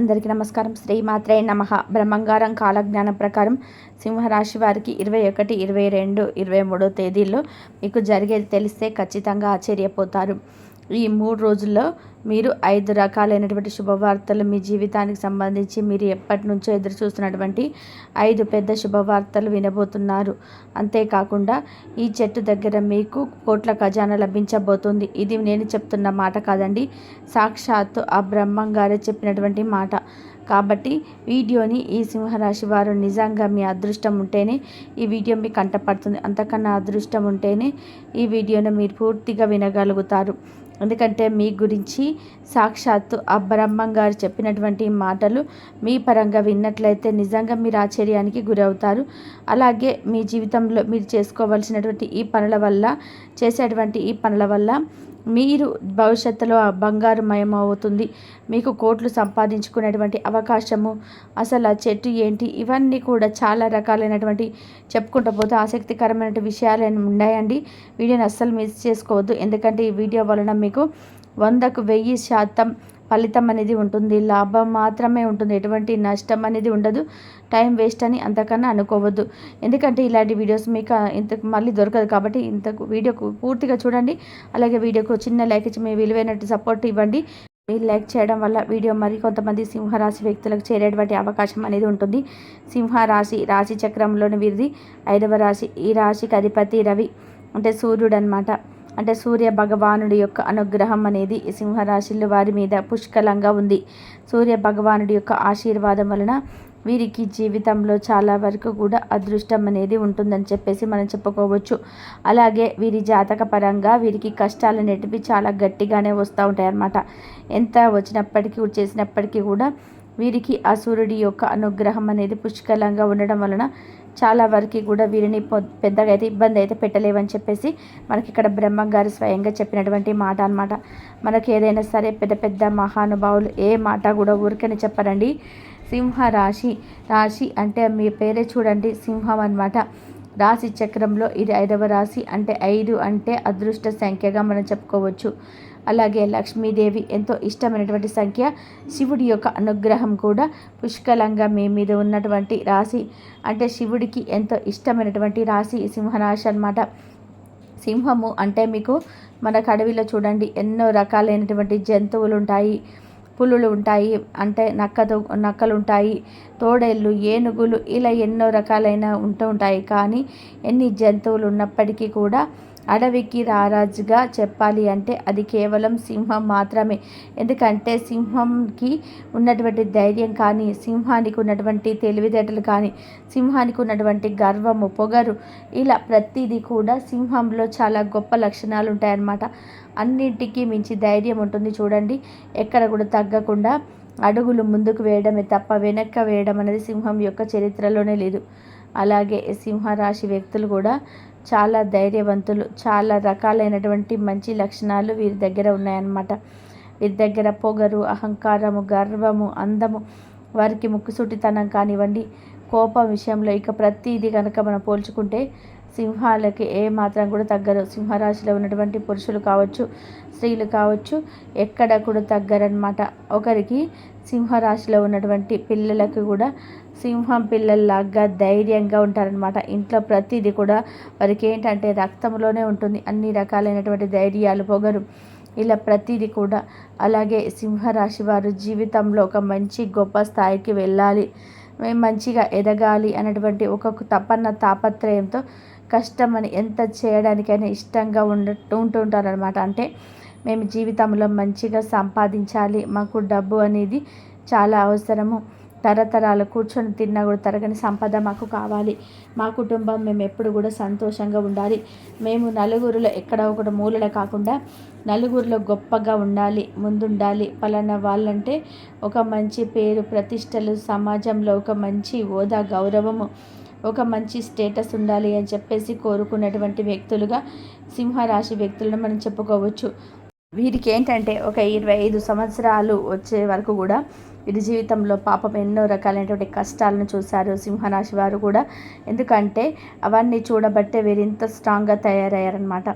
అందరికీ నమస్కారం. శ్రీమాత్రే నమ. బ్రహ్మంగారం కాలజ్ఞానం ప్రకారం సింహరాశి వారికి ఇరవై ఒకటి ఇరవై రెండు ఇరవై మూడో తేదీల్లో మీకు జరిగేది తెలిస్తే ఖచ్చితంగా ఆశ్చర్యపోతారు. ఈ మూడు రోజుల్లో మీరు ఐదు రకాలైనటువంటి శుభవార్తలు మీ జీవితానికి సంబంధించి మీరు ఎప్పటి నుంచో ఎదురు చూస్తున్నటువంటి ఐదు పెద్ద శుభవార్తలు వినబోతున్నారు. అంతేకాకుండా ఈ చెట్టు దగ్గర మీకు కోట్ల ఖజానా లభించబోతుంది. ఇది నేను చెప్తున్న మాట కాదండి సాక్షాత్తు ఆ బ్రహ్మం గారే చెప్పినటువంటి మాట. కాబట్టి వీడియోని ఈ సింహరాశి వారు నిజంగా మీ అదృష్టం ఉంటేనే ఈ వీడియో మీకు కంటపడుతుంది అంతకన్నా అదృష్టం ఉంటేనే ఈ వీడియోను మీరు పూర్తిగా వినగలుగుతారు. ఎందుకంటే మీ గురించి సాక్షాత్తు ఆ బ్రహ్మం గారు చెప్పినటువంటి మాటలు మీ పరంగా విన్నట్లయితే నిజంగా మీరు ఆశ్చర్యానికి గురవుతారు. అలాగే మీ జీవితంలో మీరు చేసుకోవాల్సినటువంటి ఈ పనుల వల్ల చేసేటువంటి ఈ పనుల వల్ల మీరు భవిష్యత్తులో బంగారుమయం అవుతుంది. మీకు కోట్లు సంపాదించుకునేటువంటి అవకాశము అసలు ఆ చెట్టు ఏంటి ఇవన్నీ కూడా చాలా రకాలైనటువంటి చెప్పుకుంటూ పోతే ఆసక్తికరమైన విషయాలు ఉన్నాయండి? వీడియోని అస్సలు మిస్ చేసుకోవద్దు. ఎందుకంటే ఈ వీడియో వలన మీకు వందకు వెయ్యి శాతం ఫలితం అనేది ఉంటుంది. లాభం మాత్రమే ఉంటుంది. ఎటువంటి నష్టం అనేది ఉండదు. టైం వేస్ట్ అని అంతకన్నా అనుకోవద్దు. ఎందుకంటే ఇలాంటి వీడియోస్ మీకు ఇంతకు మళ్ళీ దొరకదు కాబట్టి ఇంతకు వీడియోకు పూర్తిగా చూడండి. అలాగే వీడియోకు చిన్న లైక్ ఇచ్చి మీ విలువైనట్టు సపోర్ట్ ఇవ్వండి. మీరు లైక్ చేయడం వల్ల వీడియో మరి కొంతమంది సింహరాశి వ్యక్తులకు చేరేటువంటి అవకాశం అనేది ఉంటుంది. సింహరాశి రాశి చక్రంలోని వీరిది ఐదవ రాశి. ఈ రాశికి అధిపతి రవి అంటే సూర్యుడు అనమాట అంటే సూర్య భగవానుడి యొక్క అనుగ్రహం అనేది సింహరాశిలో వారి మీద పుష్కలంగా ఉంది. సూర్య భగవానుడి యొక్క ఆశీర్వాదం వలన వీరికి జీవితంలో చాలా వరకు కూడా అదృష్టం అనేది ఉంటుందని చెప్పేసి మనం చెప్పుకోవచ్చు. అలాగే వీరి జాతక పరంగా వీరికి కష్టాలు అనేటివి చాలా గట్టిగానే వస్తూ ఉంటాయి అన్నమాట ఎంత వచ్చినప్పటికీ చేసినప్పటికీ కూడా వీరికి ఆ సూర్యుడి యొక్క అనుగ్రహం అనేది పుష్కలంగా ఉండడం వలన చాలా వరకు కూడా వీరిని పెద్దగా అయితే ఇబ్బంది అయితే పెట్టలేవని చెప్పేసి మనకి ఇక్కడ బ్రహ్మం గారు స్వయంగా చెప్పినటువంటి మాట అనమాట మనకి ఏదైనా సరే పెద్ద పెద్ద మహానుభావులు ఏ మాట కూడా ఊరికని చెప్పరండి. సింహ రాశి రాశి అంటే మీ పేరే చూడండి సింహం అనమాట రాశి చక్రంలో ఇది ఐదవ రాశి అంటే ఐదు అంటే అదృష్ట సంఖ్యగా మనం చెప్పుకోవచ్చు. అలాగే లక్ష్మీదేవి ఎంతో ఇష్టమైనటువంటి సంఖ్య. శివుడి యొక్క అనుగ్రహం కూడా పుష్కలంగా మీ మీద ఉన్నటువంటి రాశి. అంటే శివుడికి ఎంతో ఇష్టమైనటువంటి రాశి సింహరాశి అనమాట సింహము అంటే మీకు మనకు అడవిలో చూడండి ఎన్నో రకాలైనటువంటి జంతువులు ఉంటాయి పులులు ఉంటాయి అంటే నక్కతో నక్కలు ఉంటాయి తోడేళ్ళు ఏనుగులు ఇలా ఎన్నో రకాలైన ఉంటూ ఉంటాయి. కానీ ఎన్ని జంతువులు ఉన్నప్పటికీ కూడా అడవికి రారాజుగా చెప్పాలి అంటే అది కేవలం సింహం మాత్రమే. ఎందుకంటే సింహంకి ఉన్నటువంటి ధైర్యం కానీ సింహానికి ఉన్నటువంటి తెలివితేటలు కానీ సింహానికి ఉన్నటువంటి గర్వము పొగరు ఇలా ప్రతిదీ కూడా సింహంలో చాలా గొప్ప లక్షణాలు ఉంటాయన్నమాట. అన్నింటికీ మించి ధైర్యం ఉంటుంది చూడండి. ఎక్కడ కూడా తగ్గకుండా అడుగులు ముందుకు వేయడమే తప్ప వెనక్క వేయడం అనేది సింహం యొక్క చరిత్రలోనే లేదు. అలాగే సింహరాశి వ్యక్తులు కూడా చాలా ధైర్యవంతులు చాలా రకాలైనటువంటి మంచి లక్షణాలు వీరి దగ్గర ఉన్నాయన్నమాట. వీరి దగ్గర పొగరు అహంకారము గర్వము అందము వారికి ముక్కుసూటితనం కానివ్వండి కోపం విషయంలో ఇక ప్రతిదీ కనుక మనం పోల్చుకుంటే సింహాలకి ఏ మాత్రం కూడా తగ్గరు సింహరాశిలో ఉన్నటువంటి పురుషులు కావచ్చు స్త్రీలు కావచ్చు ఎక్కడ కూడా తగ్గరనమాట ఒకరికి సింహరాశిలో ఉన్నటువంటి పిల్లలకు కూడా సింహం పిల్లల్లాగా ధైర్యంగా ఉంటారనమాట ఇంట్లో ప్రతిదీ కూడా వారికి ఏంటంటే రక్తంలోనే ఉంటుంది. అన్ని రకాలైనటువంటి ధైర్యాలు పొగరు. ఇలా ప్రతిదీ కూడా అలాగే సింహరాశి వారు జీవితంలో ఒక మంచి గొప్ప స్థాయికి వెళ్ళాలి. మేము మంచిగా ఎదగాలి అనేటువంటి ఒక తపన్న తాపత్రయంతో కష్టం అని ఎంత చేయడానికైనా ఇష్టంగా ఉండ ఉంటుంటారనమాట అంటే మేము జీవితంలో మంచిగా సంపాదించాలి. మాకు డబ్బు అనేది చాలా అవసరము. తరతరాలు కూర్చొని తిన్నా కూడా తరగని సంపద మాకు కావాలి. మా కుటుంబం మేము ఎప్పుడు కూడా సంతోషంగా ఉండాలి. మేము నలుగురిలో ఎక్కడ ఒకటి మూలడ కాకుండా నలుగురిలో గొప్పగా ఉండాలి ముందుండాలి. పలానా వాళ్ళంటే ఒక మంచి పేరు ప్రతిష్టలు సమాజంలో ఒక మంచి హోదా గౌరవము ఒక మంచి స్టేటస్ ఉండాలి అని చెప్పేసి కోరుకున్నటువంటి వ్యక్తులుగా సింహరాశి వ్యక్తులను మనం చెప్పుకోవచ్చు. వీరికి ఏంటంటే ఒక ఇరవై ఐదు సంవత్సరాలు వచ్చే వరకు కూడా వీరి జీవితంలో పాపం ఎన్నో రకాలైనటువంటి కష్టాలను చూశారు సింహరాశి వారు కూడా. ఎందుకంటే అవన్నీ చూడబట్టే వీరు ఇంత స్ట్రాంగ్గా తయారయ్యారనమాట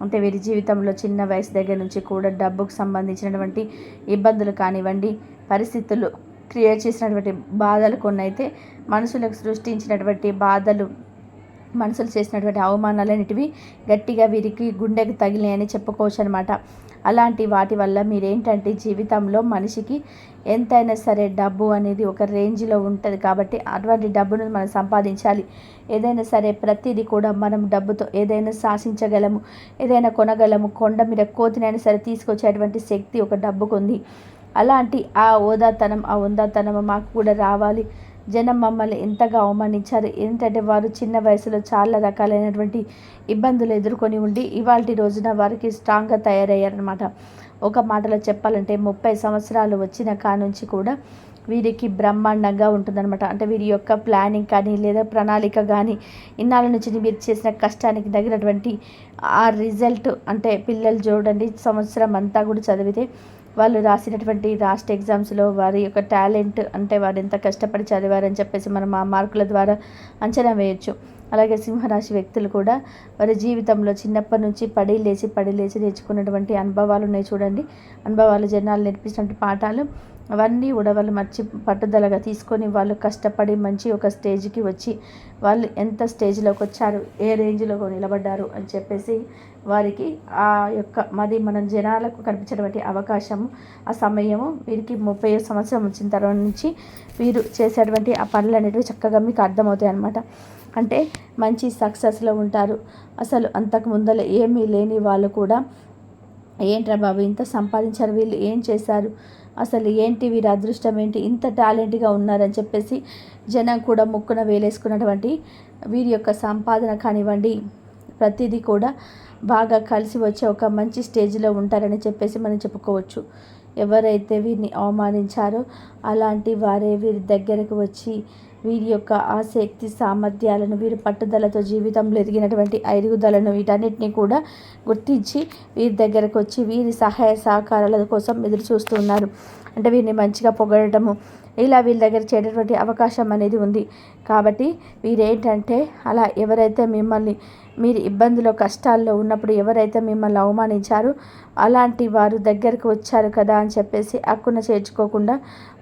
అంటే వీరి జీవితంలో చిన్న వయసు దగ్గర నుంచి కూడా డబ్బుకు సంబంధించినటువంటి ఇబ్బందులు కానివ్వండి పరిస్థితులు క్రియేట్ చేసినటువంటి బాధలు కొన్ని అయితే మనుషులకు సృష్టించినటువంటి బాధలు మనుషులు చేసినటువంటి అవమానాలన్నిటివి గట్టిగా వీరికి గుండెకు తగిలినాయని చెప్పుకోవచ్చు అనమాట అలాంటి వాటి వల్ల మీరేంటంటే జీవితంలో మనిషికి ఎంతైనా సరే డబ్బు అనేది ఒక రేంజ్లో ఉంటుంది కాబట్టి అటువంటి డబ్బును మనం సంపాదించాలి. ఏదైనా సరే ప్రతిదీ కూడా మనం డబ్బుతో ఏదైనా శాసించగలము ఏదైనా కొనగలము కొండ మీద కోతినైనా సరే తీసుకొచ్చేటువంటి శక్తి ఒక డబ్బుకు ఉంది అలాంటి ఆ ఓదాతనం ఆ ఉందాతనం మాకు కూడా రావాలి. జనం మమ్మల్ని ఎంతగా అవమానించారు? ఏంటంటే వారు చిన్న వయసులో చాలా రకాలైనటువంటి ఇబ్బందులు ఎదుర్కొని ఉండి ఇవాళ రోజున వారికి స్ట్రాంగ్గా తయారయ్యారనమాట ఒక మాటలో చెప్పాలంటే ముప్పై సంవత్సరాలు వచ్చిన కానుంచి కూడా వీరికి బ్రహ్మాండంగా ఉంటుందన్నమాట. అంటే వీరి యొక్క ప్లానింగ్ కానీ లేదా ప్రణాళిక కానీ ఇన్నాళ్ళ నుంచి మీరు చేసిన కష్టానికి తగినటువంటి ఆ రిజల్ట్ అంటే పిల్లలు చూడండి సంవత్సరం అంతా కూడా చదివితే వాళ్ళు రాసినటువంటి రాష్ట్ర ఎగ్జామ్స్లో వారి యొక్క టాలెంట్ అంటే వారు ఎంత కష్టపడి చదివారని చెప్పేసి మనం ఆ మార్కుల ద్వారా అంచనా వేయొచ్చు. అలాగే సింహరాశి వ్యక్తులు కూడా వారి జీవితంలో చిన్నప్పటి నుంచి పడి లేచి పడి లేచి నేర్చుకున్నటువంటి అనుభవాలు ఉన్నాయి చూడండి. అనుభవాలు జనాలు నేర్పించినటువంటి పాఠాలు అవన్నీ కూడా వాళ్ళు మర్చి పట్టుదలగా తీసుకొని వాళ్ళు కష్టపడి మంచి ఒక స్టేజ్కి వచ్చి వాళ్ళు ఎంత స్టేజ్లోకి వచ్చారు ఏ రేంజ్లో నిలబడ్డారు అని చెప్పేసి వారికి ఆ యొక్క మాది మనం జనాలకు కనిపించినటువంటి అవకాశము ఆ సమయము వీరికి ముప్పై సంవత్సరం వచ్చిన తర్వాత నుంచి వీరు చేసేటువంటి ఆ పనులు అనేటివి చక్కగా మీకు అర్థమవుతాయి అనమాట అంటే మంచి సక్సెస్లో ఉంటారు. అసలు అంతకు ముందర ఏమీ లేని వాళ్ళు కూడా ఏంట్రా బాబు ఇంత సంపాదించారు వీళ్ళు ఏం చేశారు? అసలు ఏంటి వీరి అదృష్టం ఏంటి? ఇంత టాలెంట్గా ఉన్నారని చెప్పేసి జనం కూడా ముక్కున వేలేసుకున్నటువంటి వీరి యొక్క సంపాదన కానివ్వండి ప్రతిదీ కూడా బాగా కలిసి వచ్చే ఒక మంచి స్టేజ్లో ఉంటారని చెప్పేసి మనం చెప్పుకోవచ్చు. ఎవరైతే వీరిని అవమానించారో అలాంటి వారే వీరి దగ్గరకు వచ్చి వీరి యొక్క ఆసక్తి సామర్థ్యాలను వీరి పట్టుదలతో జీవితంలో ఎదిగినటువంటి ఐరుగుదలను వీటన్నిటిని కూడా గుర్తించి వీరి దగ్గరకు వచ్చి వీరి సహాయ సహకారాల కోసం ఎదురు చూస్తున్నారు అంటే వీరిని మంచిగా పొగడటము ఇలా వీళ్ళ దగ్గర చేయటటువంటి అవకాశం అనేది ఉంది. కాబట్టి వీరేంటంటే అలా ఎవరైతే మిమ్మల్ని మీరు ఇబ్బందులో కష్టాల్లో ఉన్నప్పుడు ఎవరైతే మిమ్మల్ని అవమానించారో అలాంటి వారు దగ్గరకు వచ్చారు కదా అని చెప్పేసి అక్కున చేర్చుకోకుండా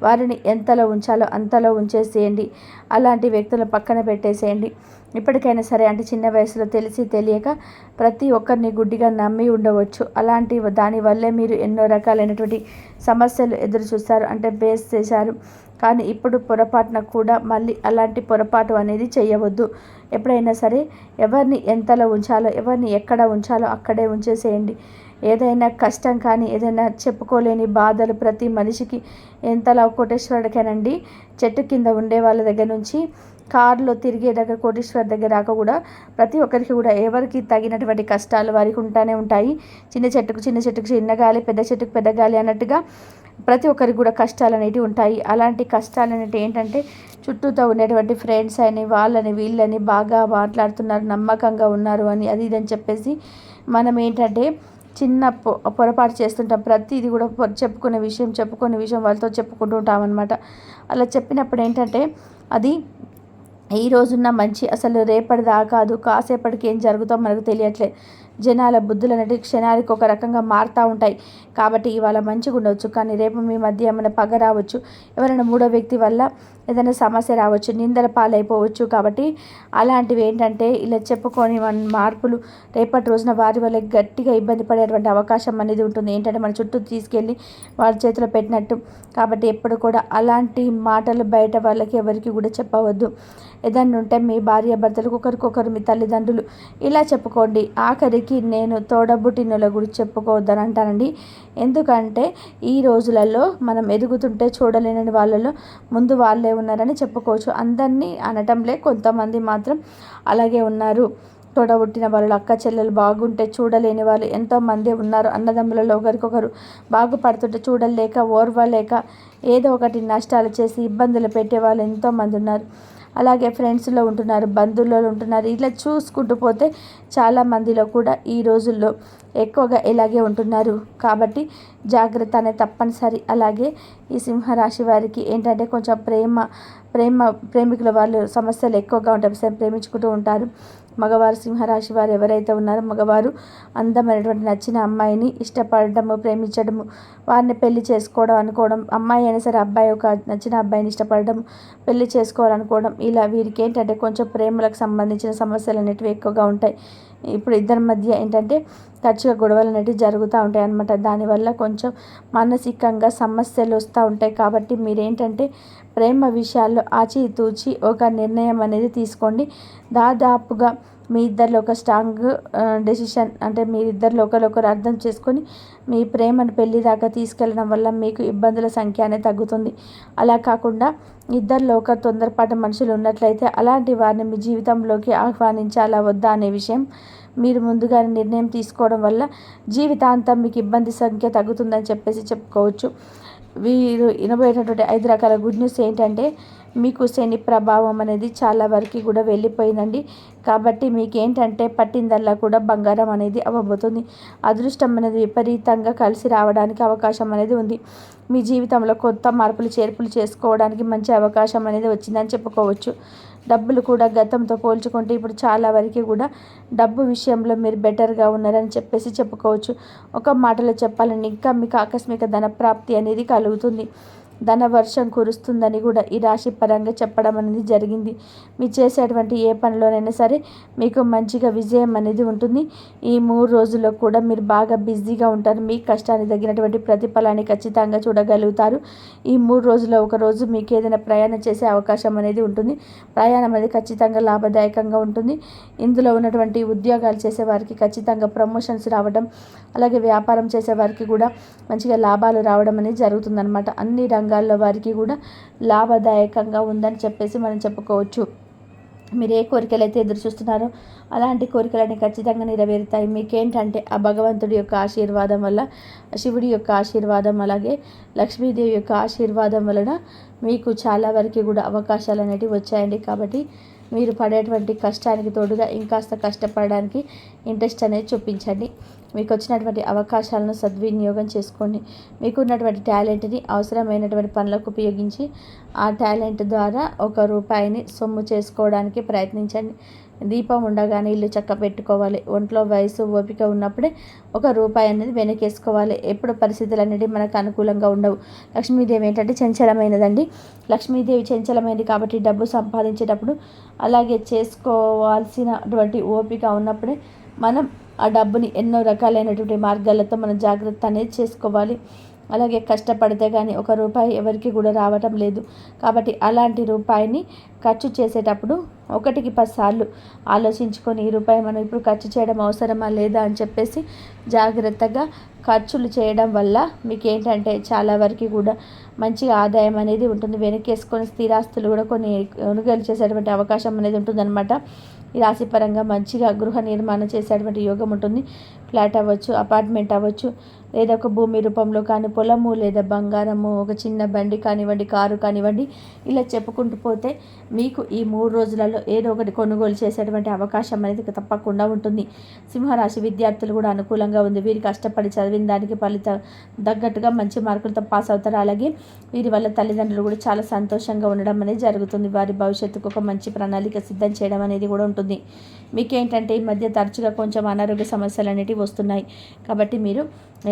వారిని ఎంతలో ఉంచాలో అంతలో ఉంచేసేయండి. అలాంటి వ్యక్తులను పక్కన పెట్టేసేయండి. ఇప్పటికైనా సరే అంటే చిన్న వయసులో తెలిసి తెలియక ప్రతి ఒక్కరిని గుడ్డిగా నమ్మి ఉండవచ్చు. అలాంటి దానివల్లే మీరు ఎన్నో రకాలైనటువంటి సమస్యలు ఎదురు చూస్తారు అంటే బేస్ చేశారు. కానీ ఇప్పుడు పొరపాటున కూడా మళ్ళీ అలాంటి పొరపాటు అనేది చేయవద్దు. ఎప్పుడైనా సరే ఎవరిని ఎంతలో ఉంచాలో ఎవరిని ఎక్కడ ఉంచాలో అక్కడే ఉంచేసేయండి. ఏదైనా కష్టం కానీ ఏదైనా చెప్పుకోలేని బాధలు ప్రతి మనిషికి ఎంతలా కోటేశ్వరుడికేనండి. చెట్టు కింద ఉండే వాళ్ళ దగ్గర నుంచి కారులో తిరిగే దగ్గర కోటేశ్వర్ దగ్గర రాక కూడా ప్రతి ఒక్కరికి కూడా ఎవరికి తగినటువంటి కష్టాలు వారికి ఉంటానే ఉంటాయి. చిన్న చెట్టుకు చిన్న చెట్టుకు చిన్న గాలి పెద్ద చెట్టుకు పెద్ద గాలి అన్నట్టుగా ప్రతి ఒక్కరికి కూడా కష్టాలు అనేవి ఉంటాయి. అలాంటి కష్టాలు అనేవి ఏంటంటే చుట్టూతో ఉండేటువంటి ఫ్రెండ్స్ అని వాళ్ళని వీళ్ళని బాగా మాట్లాడుతున్నారు నమ్మకంగా ఉన్నారు అని అది ఇది అని చెప్పేసి మనం ఏంటంటే చిన్న పొ పొరపాటు చేస్తుంటాం. ప్రతిదీ కూడా చెప్పుకునే విషయం చెప్పుకునే విషయం వాళ్ళతో చెప్పుకుంటూ ఉంటాం అనమాట అలా చెప్పినప్పుడు ఏంటంటే అది ఈ రోజున్న మంచి అసలు రేపటి దాకా కాదు కాసేపటికి ఏం జరుగుతుందో మనకు తెలియట్లేదు. జనాల బుద్ధులు అనేవి క్షణానికి ఒక రకంగా మారుతూ ఉంటాయి. కాబట్టి ఇవాళ మంచిగా ఉండవచ్చు కానీ రేపు మీ మధ్య ఏమైనా పగ రావచ్చు. ఎవరైనా మూడో వ్యక్తి వల్ల ఏదైనా సమస్య రావచ్చు నిందల పాలైపోవచ్చు కాబట్టి అలాంటివి ఏంటంటే ఇలా చెప్పుకొని మార్పులు రేపటి రోజున వారి వల్ల గట్టిగా ఇబ్బంది పడేటువంటి అవకాశం అనేది ఉంటుంది. ఏంటంటే మన చుట్టూ తీసుకెళ్ళి వారి చేతిలో పెట్టినట్టు. కాబట్టి ఎప్పుడు కూడా అలాంటి మాటలు బయట వాళ్ళకి ఎవరికి కూడా చెప్పవద్దు. ఏదన్నా ఉంటే మీ భార్య భర్తలకు ఒకరికొకరు మీ తల్లిదండ్రులు ఇలా చెప్పుకోండి. ఆఖరికి నేను తోడబుట్టినల గురించి చెప్పుకోవద్దని అంటానండి. ఎందుకంటే ఈ రోజులలో మనం ఎదుగుతుంటే చూడలేని వాళ్ళలో ముందు వాళ్ళే ఉన్నారని చెప్పుకోవచ్చు. అందరినీ అనటంలే కొంతమంది మాత్రం అలాగే ఉన్నారు. తోడబుట్టిన వాళ్ళు అక్క చెల్లెలు బాగుంటే చూడలేని వాళ్ళు ఎంతోమంది ఉన్నారు. అన్నదమ్ములలో ఒకరికొకరు బాగుపడుతుంటే చూడలేక ఓర్వలేక ఏదో ఒకటి నష్టాలు చేసి ఇబ్బందులు పెట్టే వాళ్ళు ఎంతోమంది ఉన్నారు. అలాగే ఫ్రెండ్స్లో ఉంటున్నారు బంధువుల్లో ఉంటున్నారు. ఇలా చూసుకుంటూ పోతే చాలా మందిలో కూడా ఈ రోజుల్లో ఎక్కువగా ఇలాగే ఉంటున్నారు. కాబట్టి జాగ్రత్త అనేది తప్పనిసరి. అలాగే ఈ సింహరాశి వారికి ఏంటంటే కొంచెం ప్రేమ ప్రేమ ప్రేమికుల వాళ్ళు సమస్యలు ఎక్కువగా ఉంటాయి. ప్రేమించుకుంటూ ఉంటారు. మగవారు సింహరాశి వారు ఎవరైతే ఉన్నారో మగవారు అందమైనటువంటి నచ్చిన అమ్మాయిని ఇష్టపడటము ప్రేమించడము వారిని పెళ్ళి చేసుకోవడం అనుకోవడం అమ్మాయి అయినా సరే అబ్బాయి ఒక నచ్చిన అబ్బాయిని ఇష్టపడడం పెళ్ళి చేసుకోవాలనుకోవడం ఇలా వీరికి ఏంటంటే కొంచెం ప్రేమలకు సంబంధించిన సమస్యలు అనేటివి ఎక్కువగా ఉంటాయి. ఇప్పుడు ఇద్దరి మధ్య ఏంటంటే తరచుగా గొడవలు అనేటివి జరుగుతూ ఉంటాయి అన్నమాట. దానివల్ల కొంచెం మానసికంగా సమస్యలు వస్తూ ఉంటాయి. కాబట్టి మీరేంటంటే ప్రేమ విషయాల్లో ఆచితూచి ఒక నిర్ణయం అనేది తీసుకోండి. దాదాపుగా మీ ఇద్దరిలో ఒక స్ట్రాంగ్ డెసిషన్ అంటే మీ ఇద్దరిలో ఒకరొకరు అర్థం చేసుకొని మీ ప్రేమను పెళ్ళి దాకా తీసుకెళ్ళడం వల్ల మీకు ఇబ్బందుల సంఖ్య అనేది తగ్గుతుంది. అలా కాకుండా ఇద్దరిలో ఒక తొందరపాటు మనుషులు ఉన్నట్లయితే అలాంటి వారిని మీ జీవితంలోకి ఆహ్వానించాలా వద్దా అనే విషయం మీరు ముందుగానే నిర్ణయం తీసుకోవడం వల్ల జీవితాంతం మీకు ఇబ్బంది సంఖ్య తగ్గుతుందని చెప్పేసి చెప్పుకోవచ్చు. వీరు వినబోయేటటువంటి ఐదు రకాల గుడ్ న్యూస్ ఏంటంటే మీకు శని ప్రభావం అనేది చాలా వరకు కూడా వెళ్ళిపోయిందండి. కాబట్టి మీకు ఏంటంటే పట్టిందల్లా కూడా బంగారం అనేది అవ్వబోతుంది. అదృష్టం అనేది విపరీతంగా కలిసి రావడానికి అవకాశం అనేది ఉంది. మీ జీవితంలో కొత్త మార్పులు చేర్పులు చేసుకోవడానికి మంచి అవకాశం అనేది వచ్చిందని చెప్పుకోవచ్చు. డబ్బులు కూడా గతంతో పోల్చుకుంటే ఇప్పుడు చాలా వరకు కూడా డబ్బు విషయంలో మీరు బెటర్గా ఉన్నారని చెప్పేసి చెప్పుకోవచ్చు. ఒక మాటలో చెప్పాలని ఇంకా మీకు ఆకస్మిక ధన ప్రాప్తి అనేది కలుగుతుంది. ధన వర్షం కురుస్తుందని కూడా ఈ రాశి పరంగా చెప్పడం అనేది జరిగింది. మీరు చేసేటువంటి ఏ పనిలోనైనా సరే మీకు మంచిగా విజయం అనేది ఉంటుంది. ఈ మూడు రోజుల్లో కూడా మీరు బాగా బిజీగా ఉంటారు. మీ కష్టానికి తగినటువంటి ప్రతిఫలాన్ని ఖచ్చితంగా చూడగలుగుతారు. ఈ మూడు రోజుల్లో ఒక రోజు మీకు ఏదైనా ప్రయాణం చేసే అవకాశం అనేది ఉంటుంది. ప్రయాణం అనేది ఖచ్చితంగా లాభదాయకంగా ఉంటుంది. ఇందులో ఉన్నటువంటి ఉద్యోగాలు చేసే వారికి ఖచ్చితంగా ప్రమోషన్స్ రావడం అలాగే వ్యాపారం చేసే వారికి కూడా మంచిగా లాభాలు రావడం అనేది జరుగుతుందన్నమాట. అన్ని రంగ రంగాల్లో వారికి కూడా లాభదాయకంగా ఉందని చెప్పేసి మనం చెప్పుకోవచ్చు. మీరు ఏ కోరికలు అయితే ఎదురు చూస్తున్నారో అలాంటి కోరికలన్నీ ఖచ్చితంగా నెరవేరుతాయి. మీకేంటంటే ఆ భగవంతుడి యొక్క ఆశీర్వాదం వల్ల శివుడి యొక్క ఆశీర్వాదం అలాగే లక్ష్మీదేవి యొక్క ఆశీర్వాదం వలన మీకు చాలా వరకు కూడా అవకాశాలు అనేటివి వచ్చాయండి. కాబట్టి మీరు పడేటువంటి కష్టానికి తోడుగా ఇంకాస్త కష్టపడడానికి ఇంట్రెస్ట్ అనేది చూపించండి. మీకు వచ్చినటువంటి అవకాశాలను సద్వినియోగం చేసుకోండి. మీకు ఉన్నటువంటి టాలెంట్ని అవసరమైనటువంటి పనులకు ఉపయోగించి ఆ టాలెంట్ ద్వారా ఒక రూపాయిని సొమ్ము చేసుకోవడానికి ప్రయత్నించండి. దీపం ఉండగానే ఇల్లు చక్క పెట్టుకోవాలి. ఒంట్లో వయసు ఓపిక ఉన్నప్పుడే ఒక రూపాయి అనేది వెనకేసుకోవాలి. ఎప్పుడు పరిస్థితులు అనేవి మనకు అనుకూలంగా ఉండవు. లక్ష్మీదేవి ఏంటంటే చంచలమైనదండి. లక్ష్మీదేవి చంచలమైనది కాబట్టి డబ్బు సంపాదించేటప్పుడు అలాగే చేసుకోవాల్సినటువంటి ఓపిక ఉన్నప్పుడే మనం ఆ డబ్బుని ఎన్నో రకాలైనటువంటి మార్గాలతో మనం జాగ్రత్త అనేది చేసుకోవాలి. అలాగే కష్టపడితే కానీ ఒక రూపాయి ఎవరికి కూడా రావటం లేదు. కాబట్టి అలాంటి రూపాయిని ఖర్చు చేసేటప్పుడు ఒకటికి పదిసార్లు ఆలోచించుకొని ఈ రూపాయి మనం ఇప్పుడు ఖర్చు చేయడం అవసరమా లేదా అని చెప్పేసి జాగ్రత్తగా ఖర్చులు చేయడం వల్ల మీకు ఏంటంటే చాలా వరకు కూడా మంచి ఆదాయం అనేది ఉంటుంది. వెనకేసుకొని స్థిరాస్తులు కూడా కొన్ని కొనుగోలు చేసేటువంటి అవకాశం అనేది ఉంటుందన్నమాట. ఈ రాశిపరంగా మంచిగా గృహ నిర్మాణం చేసేటువంటి యోగం ఉంటుంది. ఫ్లాట్ అవ్వచ్చు అపార్ట్మెంట్ అవ్వచ్చు లేదా ఒక భూమి రూపంలో కానీ పొలము లేదా బంగారము ఒక చిన్న బండి కానివ్వండి కారు కానివ్వండి ఇలా చెప్పుకుంటూ పోతే మీకు ఈ మూడు రోజులలో ఏదో ఒకటి కొనుగోలు చేసేటువంటి అవకాశం అనేది తప్పకుండా ఉంటుంది. సింహరాశి విద్యార్థులు కూడా అనుకూలంగా ఉంది. వీరు కష్టపడి చదివిన దానికి ఫలిత తగ్గట్టుగా మంచి మార్కులతో పాస్ అవుతారు. అలాగే వీరి వల్ల తల్లిదండ్రులు కూడా చాలా సంతోషంగా ఉండడం అనేది జరుగుతుంది. వారి భవిష్యత్తుకు ఒక మంచి ప్రణాళిక సిద్ధం చేయడం అనేది కూడా ఉంటుంది. మీకేంటంటే ఈ మధ్య తరచుగా కొంచెం అనారోగ్య సమస్యలు అనేటివి వస్తున్నాయి. కాబట్టి మీరు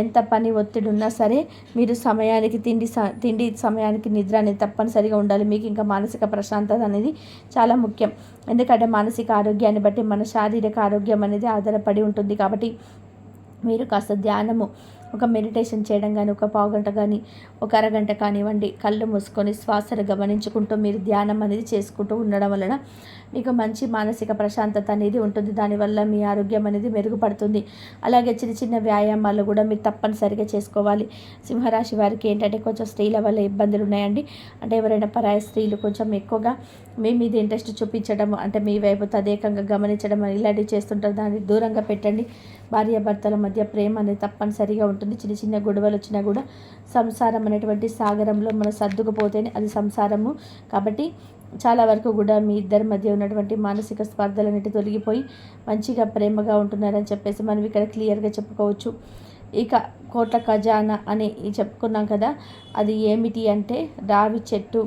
ఎంత పని ఒత్తిడి ఉన్నా సరే మీరు సమయానికి తిండి తిండి సమయానికి నిద్ర అనేది తప్పనిసరిగా ఉండాలి. మీకు ఇంకా మానసిక ప్రశాంతత అనేది చాలా ముఖ్యం. ఎందుకంటే మానసిక ఆరోగ్యాన్ని బట్టి మన శారీరక ఆరోగ్యం అనేది ఆధారపడి ఉంటుంది కాబట్టి మీరు కాస్త ధ్యానము ఒక మెడిటేషన్ చేయడం కానీ ఒక పావుగంట కానీ ఒక అరగంట కానివ్వండి కళ్ళు మూసుకొని శ్వాసను గమనించుకుంటూ మీరు ధ్యానం అనేది చేసుకుంటూ ఉండడం వలన మీకు మంచి మానసిక ప్రశాంతత అనేది ఉంటుంది. దానివల్ల మీ ఆరోగ్యం అనేది మెరుగుపడుతుంది. అలాగే చిన్న చిన్న వ్యాయామాలు కూడా మీరు తప్పనిసరిగా చేసుకోవాలి. సింహరాశి వారికి ఏంటంటే కొంచెం స్త్రీల వల్ల ఇబ్బందులు ఉన్నాయండి. అంటే ఎవరైనా పరాయ స్త్రీలు కొంచెం ఎక్కువగా మీ మీద ఇంట్రెస్ట్ చూపించడం అంటే మీ వైపు తదేకంగా గమనించడం ఇలాంటివి చేస్తుంటారు. దాన్ని దూరంగా పెట్టండి. భార్యాభర్తల మధ్య ప్రేమ అనేది తప్పనిసరిగా ఉంటుంది. చిన్న చిన్న గొడవలు వచ్చినా కూడా సంసారం అనేటువంటి సాగరంలో మనం సర్దుకుపోతేనే అది సంసారము. కాబట్టి చాలా వరకు కూడా మీ ఇద్దరి మధ్య ఉన్నటువంటి మానసిక స్పర్ధలన్నిటి తొలగిపోయి మంచిగా ప్రేమగా ఉంటున్నారని చెప్పేసి మనం ఇక్కడ క్లియర్గా చెప్పుకోవచ్చు. ఇక కోట్ల ఖజానా అని చెప్పుకున్నాం కదా అది ఏమిటి అంటే రావి చెట్టు.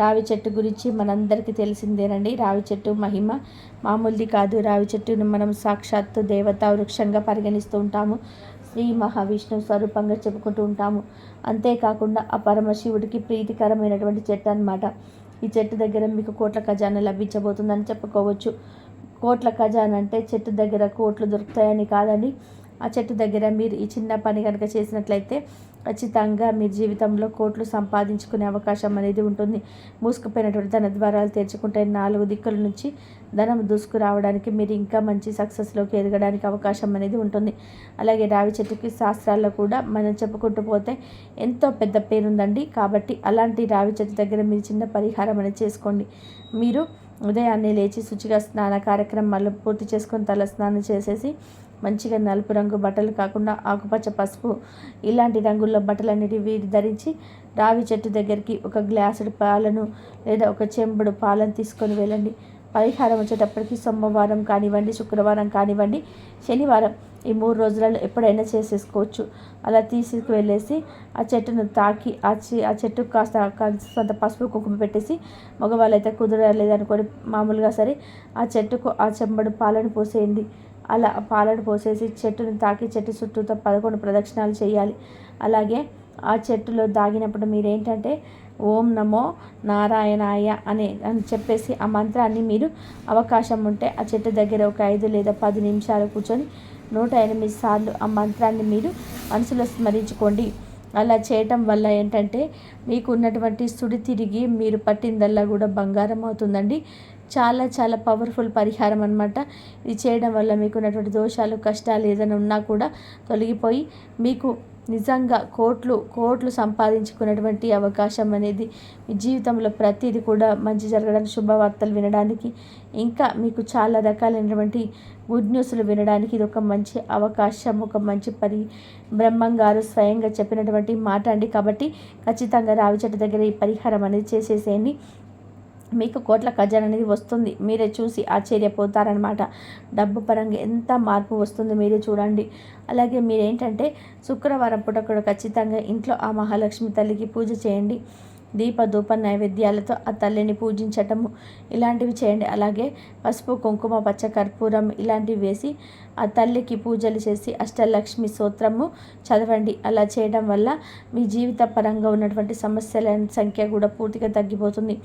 రావి చెట్టు గురించి మనందరికీ తెలిసిందేనండి. రావి చెట్టు మహిమ మామూలుది కాదు. రావి చెట్టును మనం సాక్షాత్తు దేవతా వృక్షంగా పరిగణిస్తూ ఉంటాము. శ్రీ మహావిష్ణు స్వరూపంగా చెప్పుకుంటూ ఉంటాము. అంతేకాకుండా ఆ పరమశివుడికి ప్రీతికరమైనటువంటి చెట్టు అనమాట ఈ చెట్టు దగ్గర మీకు కోట్ల ఖజానా లభించబోతుందని చెప్పుకోవచ్చు. కోట్ల ఖజానా అంటే చెట్టు దగ్గర కోట్లు దొరుకుతాయని కాదని ఆ చెట్టు దగ్గర మీరు ఈ చిన్న పని కనుక చేసినట్లయితే ఖచ్చితంగా మీ జీవితంలో కోట్లు సంపాదించుకునే అవకాశం అనేది ఉంటుంది. మూసుకుపోయినటువంటి ధన ద్వారాలు తెరుచుకుంటే నాలుగు దిక్కుల నుంచి ధనం దూసుకురావడానికి మీరు ఇంకా మంచి సక్సెస్లోకి ఎదగడానికి అవకాశం అనేది ఉంటుంది. అలాగే రావి చెట్టుకి శాస్త్రాల్లో కూడా మనం చెప్పుకుంటూ పోతే ఎంతో పెద్ద పేరుందండి కాబట్టి అలాంటి రావి చెట్టు దగ్గర మీరు చిన్న పరిహారం అనేది చేసుకోండి. మీరు ఉదయాన్నే లేచి శుచిగా స్నాన కార్యక్రమాలు పూర్తి చేసుకొని తల స్నానం చేసేసి మంచిగా నలుపు రంగు బట్టలు కాకుండా ఆకుపచ్చ పసుపు ఇలాంటి రంగుల్లో బట్టలన్నిటివి ధరించి రావి చెట్టు దగ్గరికి ఒక గ్లాసుడు పాలను లేదా ఒక చెంబుడు పాలను తీసుకొని వెళ్ళండి. పరిహారం వచ్చేటప్పటికి సోమవారం కానివ్వండి శుక్రవారం కానివ్వండి శనివారం ఈ మూడు రోజులలో ఎప్పుడైనా చేసేసుకోవచ్చు. అలా తీసుకు వెళ్ళేసి ఆ చెట్టును తాకి ఆ ఆ చెట్టుకు కాస్త కొంత పసుపు కుంకుమ పెట్టేసి మగవాళ్ళు అయితే కుదరలేదనుకోని మామూలుగా సరే ఆ చెట్టుకు ఆ చెంబడు పాలను పోసేయండి. అలా పాలను పోసేసి చెట్టుని తాకి చెట్టు చుట్టూతో పదకొండు ప్రదక్షిణాలు చేయాలి. అలాగే ఆ చెట్టులో దాగినప్పుడు మీరేంటంటే ఓం నమో నారాయణాయ అనే అని చెప్పేసి ఆ మంత్రాన్ని మీరు అవకాశం ఉంటే ఆ చెట్టు దగ్గర ఒక ఐదు లేదా పది నిమిషాలు కూర్చొని నూట ఎనిమిది సార్లు ఆ మంత్రాన్ని మీరు మనసులో స్మరించుకోండి. అలా చేయటం వల్ల ఏంటంటే మీకు ఉన్నటువంటి సుడి తిరిగి మీరు పట్టిందల్లా కూడా బంగారం అవుతుందండి. చాలా చాలా పవర్ఫుల్ పరిహారం అనమాట ఇది చేయడం వల్ల మీకు ఉన్నటువంటి దోషాలు కష్టాలు ఏదైనా ఉన్నా కూడా తొలగిపోయి మీకు నిజంగా కోట్లు కోట్లు సంపాదించుకున్నటువంటి అవకాశం అనేది మీ జీవితంలో ప్రతిదీ కూడా మంచి జరగడానికి శుభవార్తలు వినడానికి ఇంకా మీకు చాలా రకాలైనటువంటి గుడ్ న్యూస్లు వినడానికి ఇది ఒక మంచి అవకాశం ఒక మంచి పరి బ్రహ్మం గారు స్వయంగా చెప్పినటువంటి మాట అండి. కాబట్టి ఖచ్చితంగా రావి చెట్టు దగ్గర ఈ పరిహారం అనేది చేసేసేయండి. మీకు కోట్ల ఖజానా అనేది వస్తుంది. మీరే చూసి ఆశ్చర్యపోతారనమాట డబ్బు పరంగా ఎంత మార్పు వస్తుంది మీరే చూడండి. అలాగే మీరేంటంటే శుక్రవారం పూట కూడా ఖచ్చితంగా ఇంట్లో ఆ మహాలక్ష్మి తల్లికి పూజ చేయండి. దీప ధూప నైవేద్యాలతో ఆ తల్లిని పూజించటము ఇలాంటివి చేయండి. అలాగే పసుపు కుంకుమ పచ్చ కర్పూరం ఇలాంటివి వేసి ఆ తల్లికి పూజలు చేసి అష్టలక్ష్మి సూత్రము చదవండి. అలా చేయడం వల్ల మీ జీవిత పరంగా ఉన్నటువంటి సమస్యల సంఖ్య కూడా పూర్తిగా తగ్గిపోతుంది.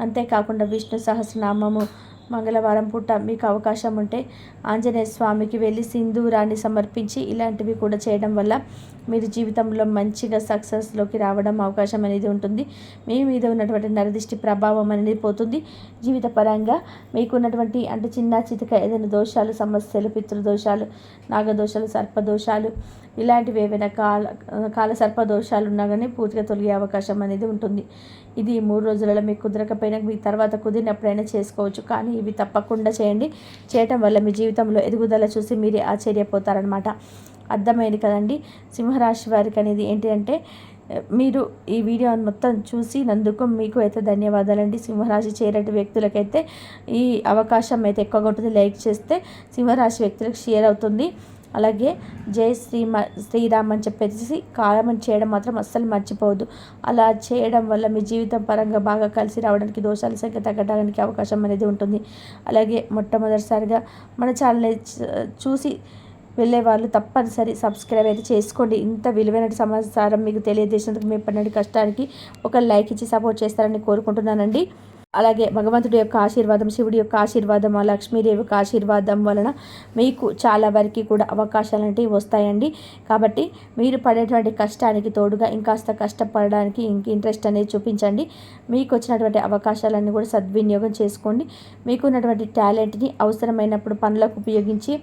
అంతేకాకుండా విష్ణు సహస్రనామము మంగళవారం పూట మీకు అవకాశం ఉంటే ఆంజనేయ స్వామికి వెళ్ళి సింధూరాన్ని సమర్పించి ఇలాంటివి కూడా చేయడం వల్ల మీరు జీవితంలో మంచిగా సక్సెస్లోకి రావడం అవకాశం అనేది ఉంటుంది. మీ మీద ఉన్నటువంటి నరదిష్టి ప్రభావం అనేది పోతుంది. జీవిత పరంగా మీకు ఉన్నటువంటి అంటే చిన్న చితక ఏదైనా దోషాలు సమస్యలు పితృదోషాలు నాగదోషాలు సర్పదోషాలు ఇలాంటివి ఏవైనా కాల కాల సర్పదోషాలు ఉన్నా కానీ పూర్తిగా తొలగే అవకాశం అనేది ఉంటుంది. ఇది మూడు రోజులలో మీకు కుదరకపోయినా మీ తర్వాత కుదిరినప్పుడైనా చేసుకోవచ్చు. కానీ ఇవి తప్పకుండా చేయండి. చేయటం వల్ల మీ జీవితంలో ఎదుగుదల చూసి మీరే ఆశ్చర్యపోతారనమాట అర్థమైంది కదండి? సింహరాశి వారికి అనేది ఏంటంటే మీరు ఈ వీడియో మొత్తం చూసి నందుకు మీకు అయితే ధన్యవాదాలండి. సింహరాశి చేరటి వ్యక్తులకైతే ఈ అవకాశం అయితే ఎక్కువగా ఉంటుంది. లైక్ చేస్తే సింహరాశి వ్యక్తులకు షేర్ అవుతుంది. అలాగే జై శ్రీమ శ్రీరామ్ అని చెప్పేసి కాలమని చేయడం మాత్రం అస్సలు మర్చిపోవద్దు. అలా చేయడం వల్ల మీ జీవితం పరంగా బాగా కలిసి రావడానికి దోషాల సంఖ్య తగ్గడానికి అవకాశం అనేది ఉంటుంది. అలాగే మొట్టమొదటిసారిగా మన ఛానల్ చూసి వెళ్ళే వాళ్ళు తప్పనిసరి సబ్స్క్రైబ్ అయితే చేసుకోండి. ఇంత విలువైన సమాచారం మీకు తెలియజేసినందుకు మీ పన్నెండు కష్టానికి ఒక లైక్ ఇచ్చి సపోర్ట్ చేస్తారని కోరుకుంటున్నానండి. అలాగే భగవంతుడి యొక్క ఆశీర్వాదం శివుడి యొక్క ఆశీర్వాదం ఆ లక్ష్మీదేవి యొక్క ఆశీర్వాదం వలన మీకు చాలా వరకు కూడా అవకాశాలు అంటే వస్తాయండి. కాబట్టి మీరు పడేటువంటి కష్టానికి తోడుగా ఇంకాస్త కష్టపడడానికి ఇంక ఇంట్రెస్ట్ అనేది చూపించండి. మీకు వచ్చినటువంటి అవకాశాలన్నీ కూడా సద్వినియోగం చేసుకోండి. మీకు ఉన్నటువంటి టాలెంట్ని అవసరమైనప్పుడు పనులకు ఉపయోగించి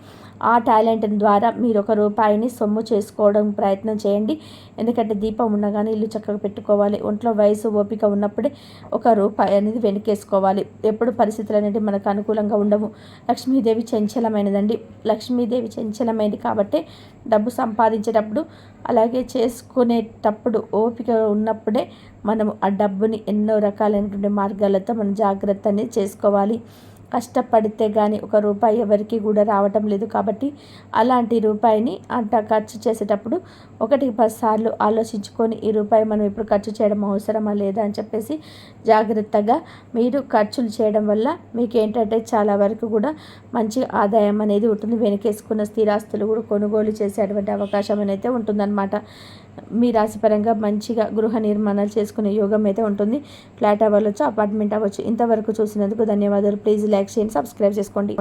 ఆ టాలెంట్ ద్వారా మీరు ఒక రూపాయిని సొమ్ము చేసుకోవడం ప్రయత్నం చేయండి. ఎందుకంటే దీపం ఉండగానే ఇల్లు చక్కగా పెట్టుకోవాలి. ఒంట్లో వయసు ఓపిక ఉన్నప్పుడే ఒక రూపాయి అనేది వెనుక వెనకేసుకోవాలి. ఎప్పుడు పరిస్థితులు అనేవి మనకు అనుకూలంగా ఉండవు. లక్ష్మీదేవి చంచలమైనదండి. లక్ష్మీదేవి చంచలమైనది కాబట్టి డబ్బు సంపాదించేటప్పుడు అలాగే చేసుకునేటప్పుడు ఓపిక ఉన్నప్పుడే మనము ఆ డబ్బుని ఎన్నో రకాలైనటువంటి మార్గాలతో మనం జాగ్రత్త అనేది చేసుకోవాలి. కష్టపడితే కానీ ఒక రూపాయి ఎవరికి కూడా రావటం లేదు కాబట్టి అలాంటి రూపాయిని అంత ఖర్చు చేసేటప్పుడు ఒకటి పది సార్లు ఆలోచించుకొని ఈ రూపాయి మనం ఇప్పుడు ఖర్చు చేయడం అవసరమా లేదా అని చెప్పేసి జాగ్రత్తగా మీరు ఖర్చులు చేయడం వల్ల మీకు ఏంటంటే చాలా వరకు కూడా మంచి ఆదాయం అనేది ఉంటుంది. వెనకేసుకున్న స్థిరాస్తులు కూడా కొనుగోలు చేసేటువంటి అవకాశం అనేది ఉంటుందన్నమాట. మీ రాశిపరంగా మంచిగా గృహ నిర్మాణాలు చేసుకునే యోగం అయితే ఉంటుంది. ఫ్లాట్ అవ్వచ్చు అపార్ట్మెంట్ అవ్వచ్చు. ఇంతవరకు చూసినందుకు ధన్యవాదాలు. ప్లీజ్ లైక్ చేయండి సబ్స్క్రైబ్ చేసుకోండి.